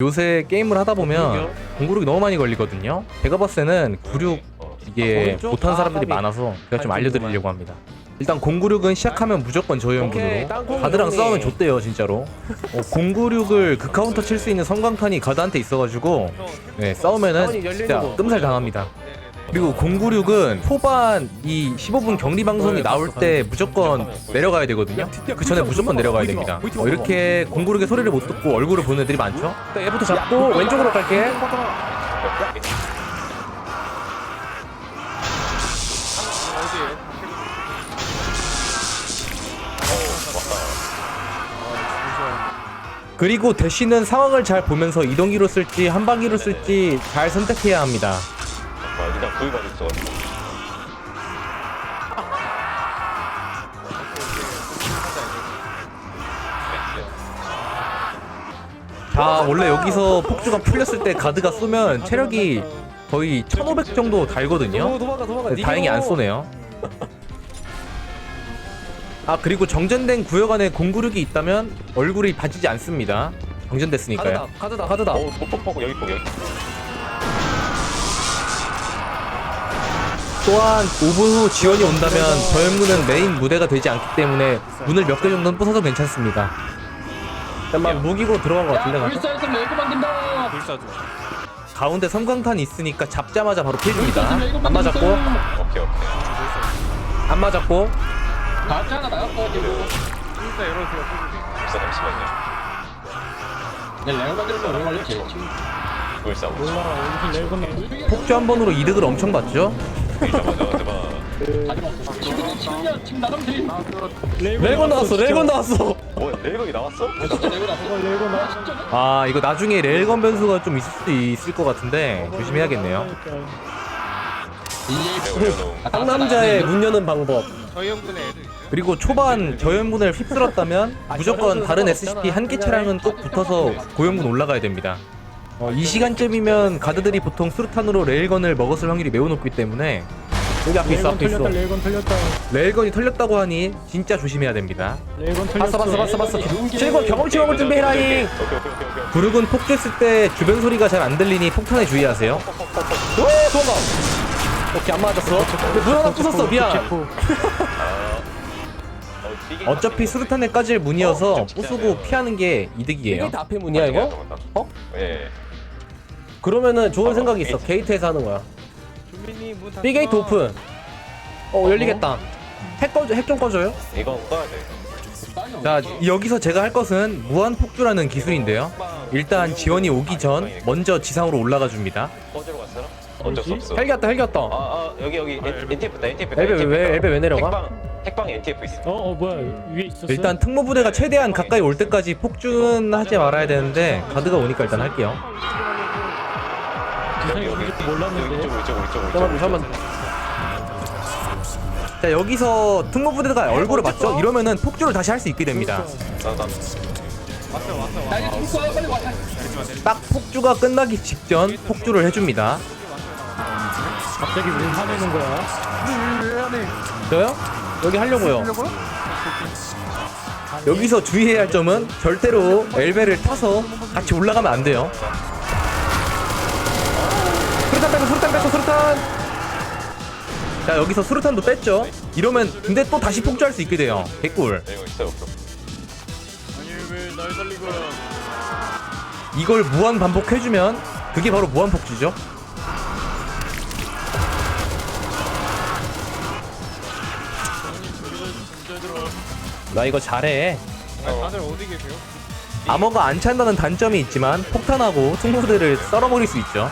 요새 게임을 하다 보면 공구력이 너무 많이 걸리거든요. 제가 봤을 때는 96 이게 오른쪽? 아, 사람들이 까비. 많아서 제가 좀한 알려드리려고 합니다. 일단 096은 시작하면 무조건 오케이, 땅콩 가드랑 형님. 싸우면 좋대요 진짜로 어, 096을 그 카운터 칠 수 있는 성광탄이 가드한테 있어가지고 네, 싸우면은 진짜 거. 끔살 당합니다 그리고 096은 초반 이 15분 격리 방송이 나올 때 무조건 내려가야 되거든요. 그 전에 무조건 내려가야 됩니다. 어, 이렇게 096의 소리를 못 듣고 얼굴을 보는 애들이 많죠? 일단 얘부터 잡고 왼쪽으로 갈게. 그리고 대시는 상황을 잘 보면서 이동기로 쓸지 한방기로 쓸지 잘 선택해야 합니다. 아, 그냥 구이가 있어가지고. 자, 원래 여기서 폭주가 풀렸을 때 가드가 쏘면 체력이 거의 1500 정도 달거든요. 도망가 도망가. 근데 다행히 안 쏘네요. 아, 그리고 정전된 구역 안에 096이 있다면 얼굴이 봐지지 않습니다. 정전됐으니까요. 가드다 가드다 가드다. 어, 뻑뻑뻑 여기 뻑 여기. 또한 5분 후 지원이 온다면 저연문은 메인 무대가 되지 않기 때문에 문을 몇 개 정도는 부숴도 괜찮습니다. 잠깐만 무기고 들어간 거 같은데 가서. 불사에서 레고 만든다. 가운데 섬광탄이 있으니까 잡자마자 바로 레고 안 맞았고. 오케이 오케이. 안 맞았고, 각자 하나 나갔거든요. 불사 잠시만요. 내 레고 만들면 오래 걸렸지. 불사 오지. 폭주 한 번으로 이득을 엄청 봤죠? 잡아 잡아 잡아. 친구들 치면 팀 나가면 돼. 레고 나왔어 레고 나왔어. 뭐 레이건이 나왔어? 진짜 레고 나서. 레고 나 진짜. 아, 이거 나중에 레일건 변수가 좀 있을 수도 있을 것 같은데 조심해야겠네요. 상남자의 문 여는 방법. 그리고 초반 저연분을 휩쓸었다면 무조건 다른 SCP 한 개 차량은 꼭 붙어서 고연분 올라가야 됩니다. 어, 이 시간쯤이면 가드들이 보통 수류탄으로 레일건을 먹었을 확률이 매우 높기 때문에 여기 앞에 있어 앞에 있어 레이건 털렸다. 레일건이 털렸다고 하니 진짜 조심해야 됩니다. 봤어 털렸어. 봤어 봤어 봤어 최고 경험치 먹을 준비해라잉 오케이 오케이 오케이 오케이. 부르군 폭주했을 때 주변 소리가 잘 안 들리니 폭탄에 주의하세요 오 도망가. 오케이 안 맞았어. 근데 문 하나 부쉈어 미안. 어, 어차피 수류탄에 까질 문이어서 부수고 피하는 게 이득이에요 이게 다 앞에 문이야 이거? 어? 예. 그러면은 좋은 생각이 있어. 게이트에서 하는 거야. B 게이트 오픈. 어 열리겠다. 핵 꺼줘 핵 좀 꺼줘요. 이거 꺼야 돼. 자 여기서 제가 할 것은 무한 폭주라는 기술인데요 일단 지원이 오기 전 먼저 지상으로 올라가 줍니다 꺼지러 갔어? 어쩔 수 없어. 헬기 왔다 헬기 왔다. 아, 아 여기 여기 NTF다 NTF다. 엘베 왜 엘베 왜 내려가? 핵방 핵방에 NTF 있어. 어, 어 뭐야 위에 있었어? 일단 특무부대가 최대한 가까이 올 때까지 폭주는 하지 말아야 되는데 가드가 오니까 일단 할게요 세상에 여기 몰랐는데. 잠깐만. 잠깐만. 자 여기서 특무부대가 얼굴을 맞죠? 이러면은 폭주를 다시 할 수 있게 됩니다 나, 이제 빨리 와. 딱 폭주가 끝나기 직전 폭주를 해줍니다 갑자기 왜 화내는 거야? 저요? 여기 하려고요 여기서 주의해야 할 점은 절대로 엘베를 타서 같이 올라가면 안 돼요 빼고 수류탄! 자 여기서 수류탄도 뺐죠? 이러면 근데 또 다시 폭주할 수 있게 돼요. 개꿀. 이걸 무한 반복해주면 그게 바로 무한 폭주죠? 나 이거 잘해. 다들 어디 계세요? 암호가 안 찬다는 단점이 있지만 폭탄하고 승부들을 썰어버릴 수 있죠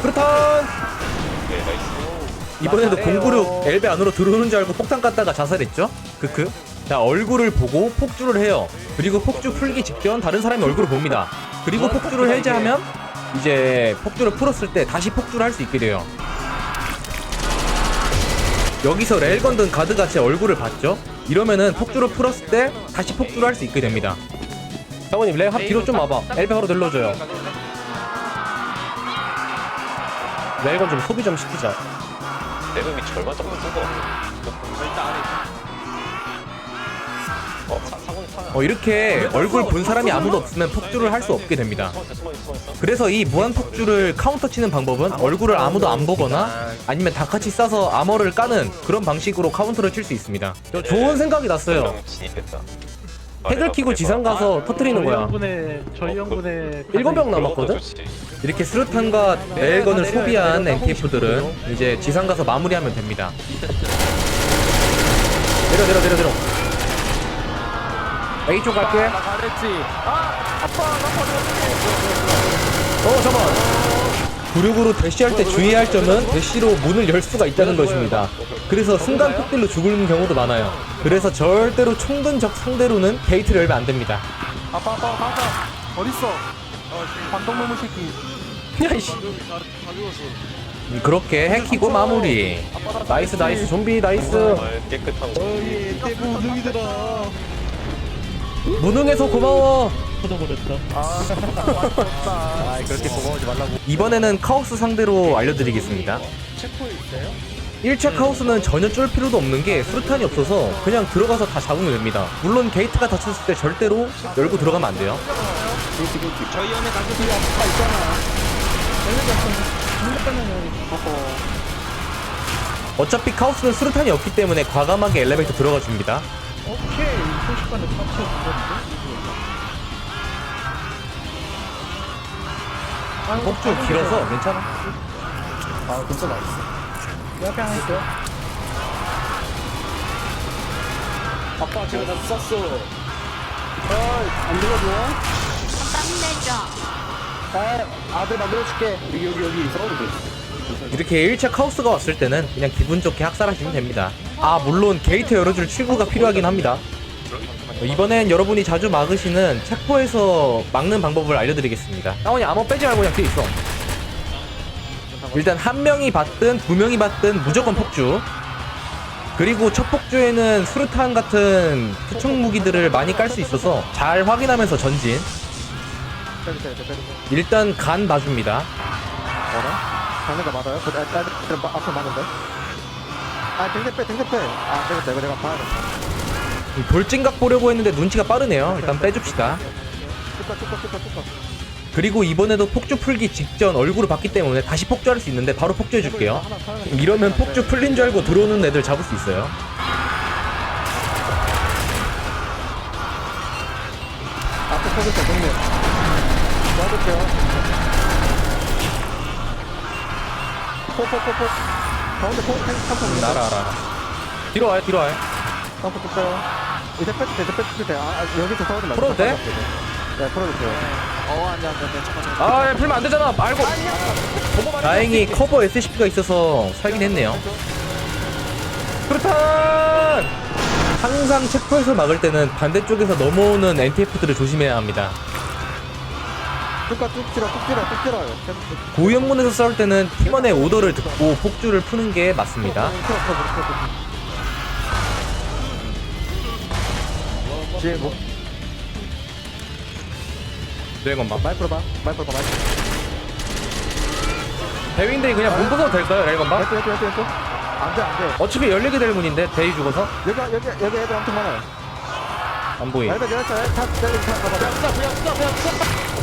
수류탄 네 나이스. 이번에도 096 엘베 안으로 들어오는 줄 알고 폭탄 깠다가 자살했죠? 크크. 자, 얼굴을 보고 폭주를 해요. 그리고 폭주 풀기 직전 다른 사람이 얼굴을 봅니다. 그리고 폭주를 해제하면 이제 폭주를 풀었을 때 다시 폭주를 할 수 있게 돼요. 여기서 레일건 든 가드가 제 얼굴을 봤죠? 이러면은 폭주를 풀었을 때 다시 폭주를 할 수 있게 됩니다. 사모님 레 뒤로 좀 와봐. 엘베 바로 눌러줘요. 레이건 좀 소비 좀 시키자. 내 놈이 절반 정도 쓴거 같아. 어, 이렇게 얼굴 본 사람이 아무도 없으면 폭주를 할 수 없게 됩니다. 그래서 이 무한 폭주를 카운터 치는 방법은 얼굴을 아무도 안 보거나 아니면 다 같이 싸서 아머를 까는 그런 방식으로 카운터를 칠 수 있습니다. 저 좋은 생각이 났어요. 진입했다. 핵을 키고 지상 가서 터트리는 거야. 저희 형분의 일곱 명 남았거든? 이렇게 스루탄과 레일건을 소비한 NTF들은 이제 지상 가서 마무리하면 됩니다. 내려 내려 내려 내려. A 쪽 갈게. 어 잠깐. 구륙으로 대시할 때 주의할 점은 대시로 문을 열 수가 있다는 것입니다. 그래서 순간 폭딜로 죽는 경우도 많아요. 그래서 절대로 총든 적 상대로는 게이트를 열면 안 됩니다. 아빠 아빠 가자 어딨어 반동놈의 새끼 야 이씨. 그렇게 해키고 마무리. 나이스 나이스 좀비 나이스. 깨끗한 거. 무능해서 고마워. 터져버렸다. 아 그렇게 고마워하지 말라고 이번에는 카오스 상대로 알려드리겠습니다. 1차 카오스는 전혀 쫄 필요도 없는 게 수류탄이 없어서 그냥 들어가서 다 잡으면 됩니다. 물론 게이트가 닫혔을 때 절대로 열고 들어가면 안 돼요. 어차피 카오스는 수류탄이 없기 때문에 과감하게 엘리베이터 들어가 줍니다. 오케이. 소식관에 터쳐 주셨는데. 폭주 길어서 괜찮아. 아 진짜 맛있어 옆에 하나 있어요. 아빠 제가 다 쐈어. 안 들어줘 땀내죠. 아 아들 만들어줄게 여기 여기 여기 돼. 이렇게 1차 카오스가 왔을 때는 그냥 기분 좋게 학살하시면 됩니다. 아, 물론 게이트 열어줄 출구가 필요하긴 합니다. 이번엔 여러분이 자주 막으시는 체포에서 막는 방법을 알려드리겠습니다. 다원이 아무 빼지 말고 그냥 뒤에 있어. 일단 한 명이 받든 두 명이 받든 무조건 폭주. 그리고 첫 폭주에는 수류탄 같은 투척 무기들을 많이 깔 수 있어서 잘 확인하면서 전진. 빼주세요 빼주세요 일단 간 봐줍니다. 뭐라? 장르가 맞아요? 그, 아, 아, 그럼 마- 앞으로 맞는데? 아 등대 빼 등대 빼 아 되겠다 이거 내가 봐야겠다 돌진각 보려고 했는데 눈치가 빠르네요. 일단 빼줍시다. 뚜까 뚜까 뚜까 그리고 이번에도 폭주 풀기 직전 얼굴을 봤기 때문에 다시 폭주할 수 있는데 바로 폭주해줄게요. 하나 이러면 폭주 풀린 줄 알고 들어오는 애들 잡을 수 있어요. 앞에 동 네 도와줄게요 포포포포 가운데 포 탱, 탱, 알아 알아. 뒤로 와요 뒤로 와요. 탱크 tus어요 이제 빼도 돼 이제 빼도 돼 아, 아, 여기서 싸우지 말고 풀어도 돼? 네 풀어주세요 어 안 돼 안 돼 안 돼 잠깐 잠깐 아, 야, 풀면 안 되잖아. 말고. 다행히 커버 SCP가 있어서 살긴 했네요. 그렇다. 항상 체포해서 막을 때는 반대쪽에서 넘어오는 NTF들을 조심해야 합니다. 뚜까 뚝 찔러 뚝 찔러 뚝 찔러요 고위험문에서 싸울 때는 팀원의 오더를 듣고 폭주를 푸는 게 맞습니다. 뒤에 뭐 드래곤 봐. 마이크로 봐 마이크로 봐 마이크로 대위인들이 그냥 문 부숴도 될까요, 레일건 봐? 왼쪽 왼쪽 왼쪽 왼쪽 안돼 안돼 어차피 열리게 될 문인데 대위 죽어서 여기 여기 여기 애들 엄청 많아요 안 보이. 얇아 내렸어 다 내려 다 가봐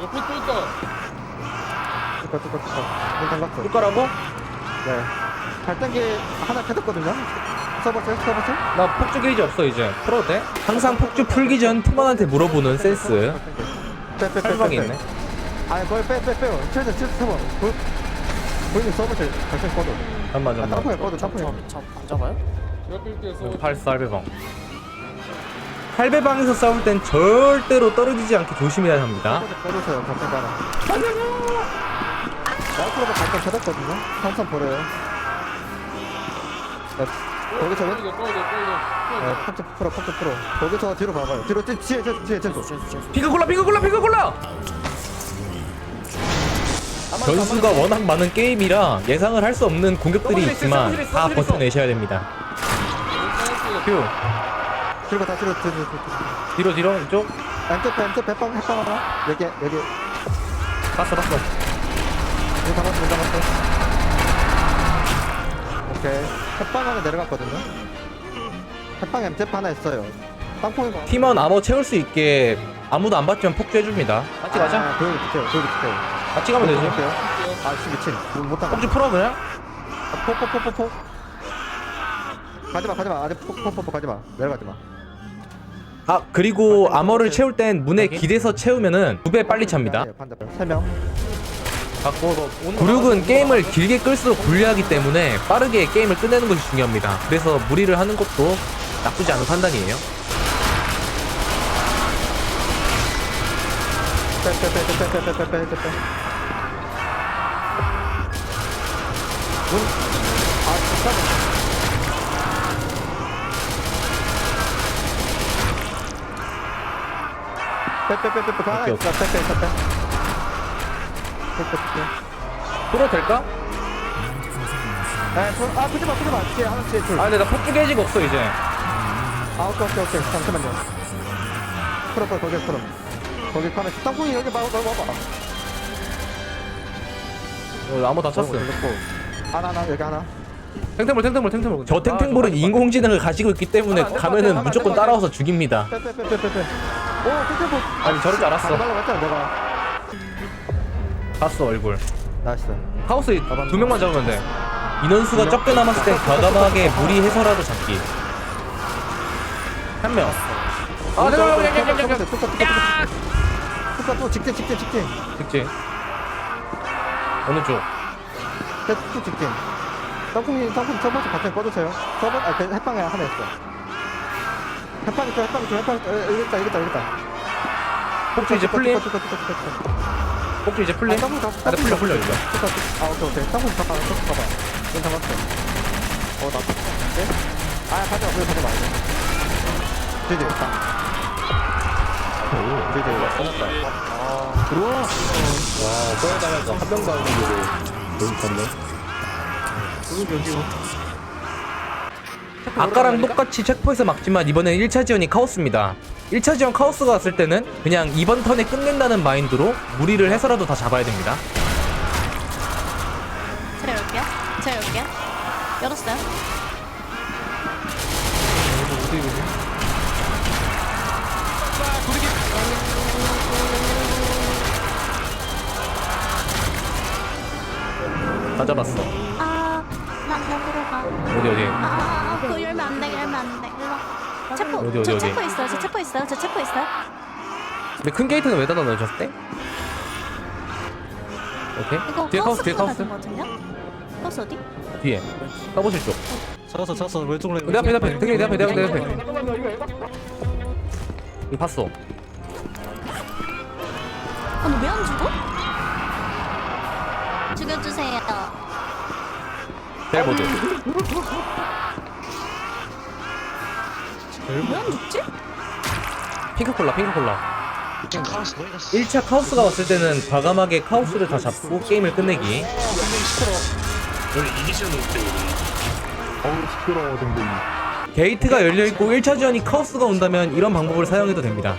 옆에 또 있다. 뚜까 뚜까 뚜까 문 잠갔어 뚜까라고? 네 발단기 하나 켜졌거든요 써봤어요 써봤어요 나 폭주 게이지 없어 이제. 풀어도 돼? 항상 폭주 풀기 전 팀원한테 물어보는 센스. 빼 빼빼 탈방이 있네. 아니 그걸 빼 빼 빼요 최대 최대 세번 보이는 써보세요 발생 꺼도 잠깐만 아 잠깐만. 땀프에 꺼도 땀프에 제가 끌게요. 쏘. 팔스 할배 방. 할배방에서 싸울 땐 절대로 떨어지지 않게 조심해야 합니다. 발생 하나 마이크로가 발생 켜졌거든요 한참 버려요 네, 거기서 왼 꺼야 네, 팍좀 풀어, 팍좀 풀어. 거기서 뒤로 봐봐요. 뒤로, 뒤, 뒤에, 뒤에, 뒤에, 뒤에. 피그콜라 피그콜라 피그콜라. 변수가 워낙 많은 게임이라 예상을 할 수 없는 공격들이 있지만 다 버텨내셔야 됩니다. 휴. 뒤로 가, 뒤로, 뒤로, 뒤로. 뒤로 뒤로 이쪽. 왼쪽, 배, 왼쪽, 배빵, 해빵 하나. 여기, 여기. 봤어 봤어. 여기 잡았어, 여기 잡았어. 오케이. 해빵 하나 내려갔거든요. 핵방 MTF 하나 있어요. 땅콩이 팀원 암호 채울 수 있게 아무도 안 받지만 폭주해줍니다. 같이 가자. 아, 교육이 붙여요. 교육이 붙여요. 같이 가면 되지. 볼게요. 아, 씨 미친. 못- 못 따가. 폭주 풀어 그냥. 포포포포포. 가지마, 가지마. 아직 포포포포 가지마. 내려가지 마. 아 그리고 암호를 채울 땐 문에 기대서 채우면은 두 배 빨리 찹니다. 네, 반대편. 세 명. 구륙은 게임을 길게 끌수록 불리하기 때문에 빠르게 게임을 끝내는 것이 중요합니다. 그래서 무리를 하는 것도 나쁘지 않은 판단이에요. 빼빼빼빼빼빼빼빼빼. 문. 아, 진짜. 빼빼빼빼빼. 하나 오케이, 있어. 빼빼 빼빼. 빼빼빼빼. 풀어도 될까? 에, 저, 아, 푸지 마, 푸지 마. 뒤에 하나 뒤에 둘. 아 근데 나 폭주 게이지가 없어 이제. 아, 오케이, 오케이, 오케이. 잠시만요. 풀어, 풀어, 거기 풀어. 거기 카메라. 땅콩이 여기 봐, 봐, 봐봐. 어, 암호 다 찼어. 하나, 하나, 여기 하나. 탱탱볼 탱탱볼 탱탱볼. 저 탱탱볼은 인공지능을 가지고 있기 때문에 가면은 무조건 따라와서 죽입니다. 빼빼빼빼빼. 오, 빼빼빼. 아니 저럴 줄 알았어. 했잖아, 내가. 봤어 얼굴. 나이스. 하우스 두 명만 잡으면 돼. 인원수가 적게 남았을 땐 과감하게 무리해서라도 잡기. 한 명. 아, 잠깐만, 잠깐만, 잠깐만. 뚜까, 뚜까, 뚜까. 뚜까, 또 직진, 직진, 직진. 직진. 어느 쪽? 또 직진. 땅콩이, 땅콩이 첫 번째 버튼 꺼주세요. 첫 번, 아, 그 햇빵에 하나 있어. 해파리 좀 해파리 좀 해파리 좀 이겼다 이겼다 이겼다. 폭주 이제 풀림? 복주 이제 풀림? 아, 더블 아, 네, 풀려 풀려 이거. 아 오케이 오케이. 땅콩 잡아 땅콩 잡아. 이건 잡았어. 어나 쳤는데? 아 가져와 그래 가져와 이거 되지 됐다 되지 끝났다. 우와. 와, 꺼내다가 한 명도 안거 너무 간다. 여기 여기 아까랑 똑같이 체포해서 막지만 이번엔 1차 지원이 카오스입니다. 1차 지원 카오스가 왔을 때는 그냥 이번 턴에 끝낸다는 마인드로 무리를 해서라도 다 잡아야 됩니다. 제가 열게요. 제가 열게요. 열었어요. 다 잡았어. 아, 나, 나 들어가. 어디 어디? 아, 체포, 어디, 어디, 저 어디? 체포 있어요. 저 체포 있어요. 저 체포 있어요. 근데 큰 게이트는 왜 닫아 놓으셨대? 오케이. 이거 뒤에 카우스, 뒤에 카우스. 거 같은데요? 카우스 어디? 뒤에. 서보실 쪽. 찾았어 찾았어 왼쪽 레내 앞에 내 앞에. 되게 내 앞에 내 앞에 내 앞에. 이거 봤어. 아, 너 왜 안 죽어? 죽여주세요. 델보드. 왜안 죽지? 핑크 콜라 핑크 콜라. 1차 카오스가 왔을 때는 과감하게 카오스를 다 잡고 게임을 끝내기. 게이트가 열려있고 1차 지원이 카오스가 온다면 이런 방법을 사용해도 됩니다.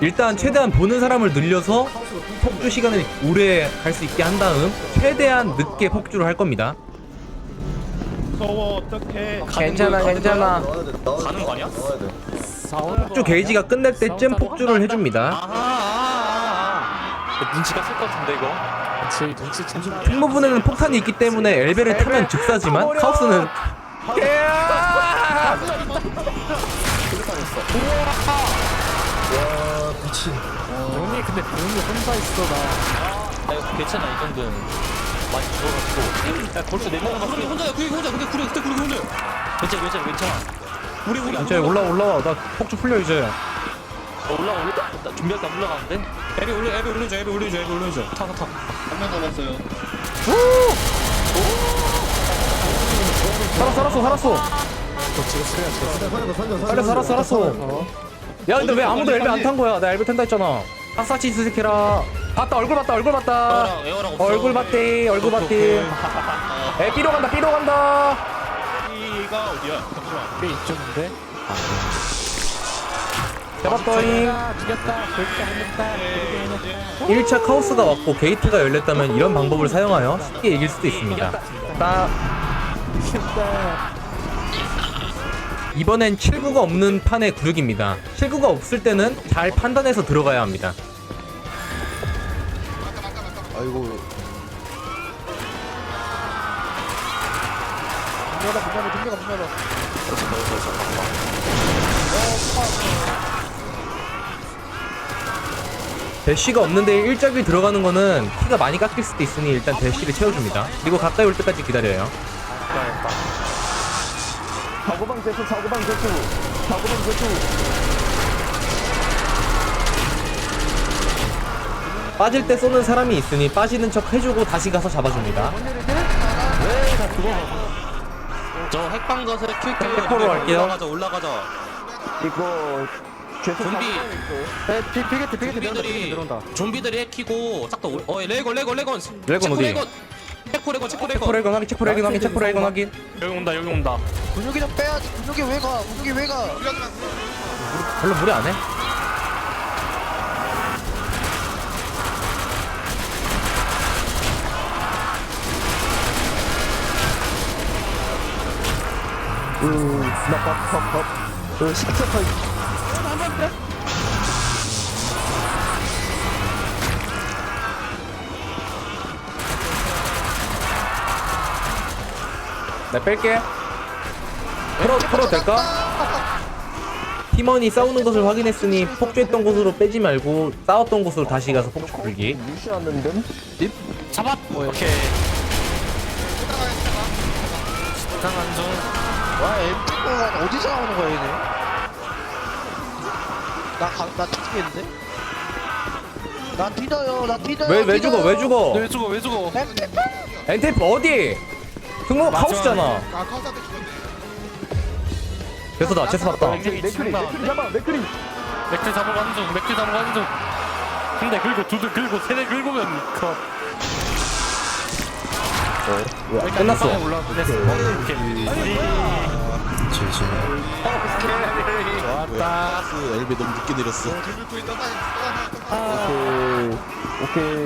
일단 최대한 보는 사람을 늘려서 폭주 시간을 오래 할수 있게 한 다음 최대한 늦게 폭주를 할 겁니다. 괜찮아 괜찮아. 가는 거 아니야? 폭주 게이지가 끝날 때쯤 폭주를 해줍니다. 눈치가 쓸 것 같은데 이거. 큰 부분에는 폭탄이 있기 때문에 엘베를 타면 즉사지만 카오스는 형님 근데 병이 혼자 있어 나. 이거 괜찮아 이 정도는. 많이 죽어가지고. 야 벌써 네명 남았어. 혼자 혼자야 그게 혼자 근데 그래 그때 그래 혼자. 괜찮아 괜찮아 괜찮아. 우리 우리 이제 올라 올라와 나 폭주 풀려 이제 어, 올라 올라. 나 준비할 때 올라가는데. 애비 올려 애비 올려줘 애비 올려줘 애비 올려줘. 타타 타. 살았어 살았어 살았어 빨리 살았어 살았어 야 근데 왜 아무도 엘베 안 탄 거야 나 엘베 탄다 했잖아 아사치 스세케라 봤다 얼굴 봤다 얼굴 봤다 에어랑 에어랑 없어. 얼굴 봤대 얼굴 봤대 에 삐로 간다 삐로 간다 B가 어디야? 꽤 이쪽인데. 잡았더잉 아 죽였다. 그렇게 했다. 1차 카오스가 왔고 게이트가 열렸다면 이런 방법을 사용하여 쉽게 이길 수도 있습니다 딱 이번엔 7구가 없는 판의 구륙입니다. 7구가 없을 때는 잘 판단해서 들어가야 합니다. 아이고. 대쉬가 없는데 일적이 들어가는 거는 키가 많이 깎일 수도 있으니 일단 대쉬를 채워줍니다. 그리고 가까이 올 때까지 기다려요. 사고방 제수, 사고방 제수, 사고방 제수. 빠질 때 쏘는 사람이 있으니 빠지는 척 해주고 다시 가서 잡아줍니다. 저 핵방 가서 킬킬 핵포로 갈게요. 올라가자 올라가자 이거 좀비 네, 비, 비게트, 비게트 내려온다, 비게트 좀비들이 내려온다. 좀비들이 해키고 싹다 올- 어 레건 레건 레건 레건 어디? 체코 레건 체코 레건 체포레건 확인, 체포레건 확인, 체포레건 확인. 여기 온다 여기 온다 근육이 좀 빼야지. 근육이 왜 가? 근육이 왜 가? 별로 무리 안 해. 그 식스퍼 나 뺄게. 풀어, 풀어도 될까? 팀원이 싸우는 것을 확인했으니 폭주했던 곳으로 빼지 말고 싸웠던 곳으로 다시 가서 폭주 풀기. 무시하는 데? 잡았 오케이 이상한 중 와, 엠피가 어디서 나오는 거야, 얘네? 나, 가, 나 죽겠는데? 나 뒤져요, 나 뒤져요. 왜, 왜 죽어, 왜 죽어? 왜 죽어 왜 죽어 엔테이프 어디? 승모 카우스잖아. 그래서 나 체스 봤다. 굉장히 치는다 맥크리. 맥주 잡으러 가는 중 맥주 잡으러 가는 중한대 긁고 두대 긁고 세대 긁으면 컷 끝났어. 올라 끝냈어 오케이 엘베 너무 늦게 내렸어. 오케이. 오케이.